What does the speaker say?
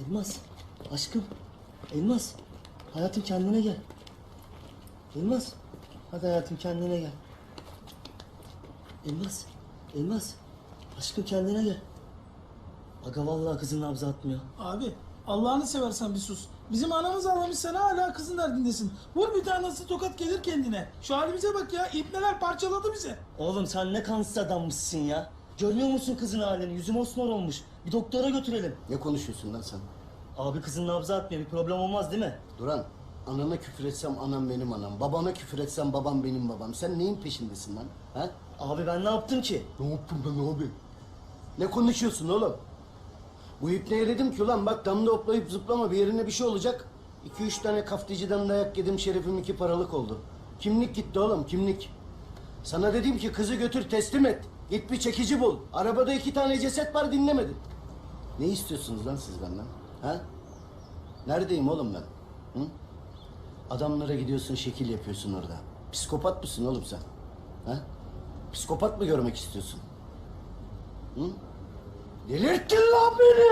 Elmas, aşkım. Elmas, hayatım kendine gel. Elmas, hadi hayatım kendine gel. Elmas, Elmas, aşkım kendine gel. Aga vallahi kızın nabzı atmıyor. Abi Allah'ını seversen bir sus. Bizim anamız ağlamış sen hala kızın derdindesin. Vur bir tane nasıl tokat gelir kendine. Şu halimize bak ya ipneler parçaladı bizi. Oğlum sen ne kansız adammışsın ya. Görmüyor musun kızın halini? Yüzü mosmor olmuş. Bir doktora götürelim. Ne konuşuyorsun lan sen? Abi kızın nabzı atmıyor. Bir problem olmaz değil mi? Duran, anana küfür etsem anam benim anam. Babana küfür etsem babam benim babam. Sen neyin peşindesin lan? Ha? Abi ben ne yaptım ki? Ne yaptın ben abi? Ne konuşuyorsun oğlum? Bu ipneye dedim ki ulan bak damda hoplayıp zıplama bir yerine bir şey olacak. İki üç tane kafticiden dayak yedim şerefim iki paralık oldu. Kimlik gitti oğlum kimlik. Sana dedim ki kızı götür teslim et. Git bir çekici bul. Arabada iki tane ceset var dinlemedin. Ne istiyorsunuz lan siz benden? Ha? Neredeyim oğlum ben? Hı? Adamlara gidiyorsun şekil yapıyorsun orada. Psikopat mısın oğlum sen? Ha? Psikopat mı görmek istiyorsun? Hı? Delirttin lan beni!